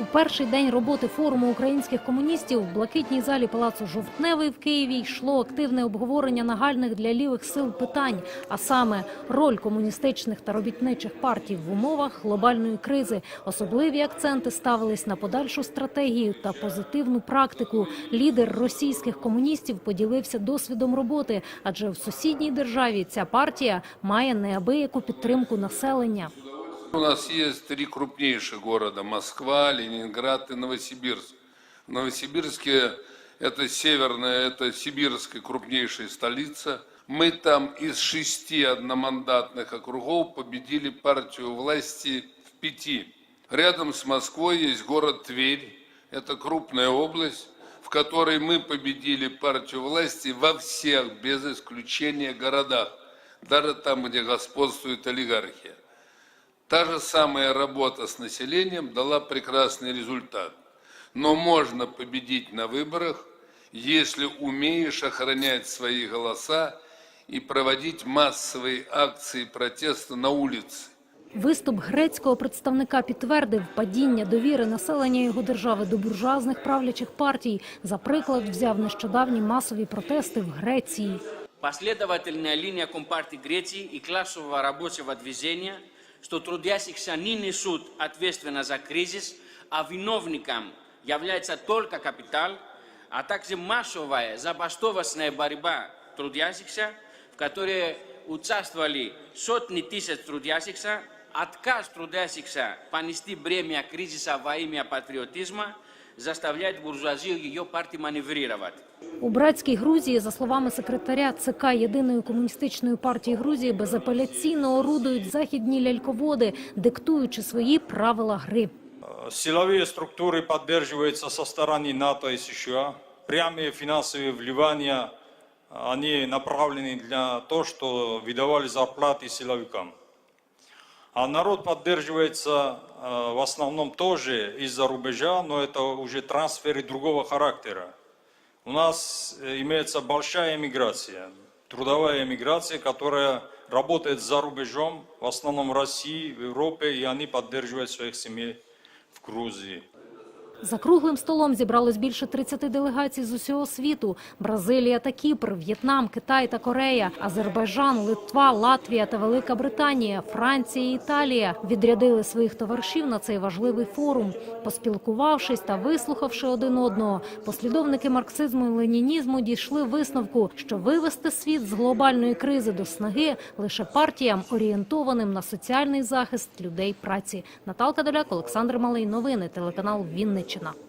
У перший день роботи форуму українських комуністів в блакитній залі палацу Жовтневий в Києві йшло активне обговорення нагальних для лівих сил питань, а саме роль комуністичних та робітничих партій в умовах глобальної кризи. Особливі акценти ставились на подальшу стратегію та позитивну практику. Лідер російських комуністів поділився досвідом роботи, адже в сусідній державі ця партія має неабияку підтримку населення. У нас есть три крупнейших города – Москва, Ленинград и Новосибирск. В Новосибирске это северная, это сибирская крупнейшая столица. Мы там из шести одномандатных округов победили партию власти в пяти. Рядом с Москвой есть город Тверь. Это крупная область, в которой мы победили партию власти во всех, без исключения, городах. Даже там, где господствует олигархия. Та же самая работа с населением дала прекрасный результат. Но можно победить на выборах, если умеешь охранять свои голоса и проводить массовые акции протеста на улице. Виступ грецького представника підтвердив падіння довіри населення його держави до буржуазних правлячих партій. За приклад взяв нещодавні масові протести в Греції. Последовательная линия Компартии Греции и классового рабочего движения, что трудящихся не несут ответственность за кризис, а виновником является только капитал, а также массовая забастовочная борьба трудящихся, в которой участвовали сотни тысяч трудящихся, отказ трудящихся понести бремя кризиса во имя патриотизма заставляет буржуазию ее партии маневрировать. У братській Грузії, за словами секретаря ЦК Єдиної комуністичної партії Грузії, безапеляційно орудують західні ляльководи, диктуючи свої правила гри. Силовые структуры поддерживаются со стороны НАТО и США. Прямые финансовые вливания, они направлены для того, что выдавали зарплаты силовикам. А народ поддерживается э, в основном тоже из-за рубежа, но это уже трансферы другого характера. У нас э, имеется большая эмиграция, трудовая эмиграция, которая работает за рубежом, в основном в России, в Европе, и они поддерживают своих семей в Грузии. За круглим столом зібралось більше 30 делегацій з усього світу: Бразилія та Кіпр, В'єтнам, Китай та Корея, Азербайджан, Литва, Латвія та Велика Британія, Франція і Італія відрядили своїх товаришів на цей важливий форум. Поспілкувавшись та вислухавши один одного, послідовники марксизму і ленінізму дійшли висновку, що вивести світ з глобальної кризи до снаги лише партіям, орієнтованим на соціальний захист людей праці. Наталка Доляк, Олександр Малий. Новини телеканал Вінниччина.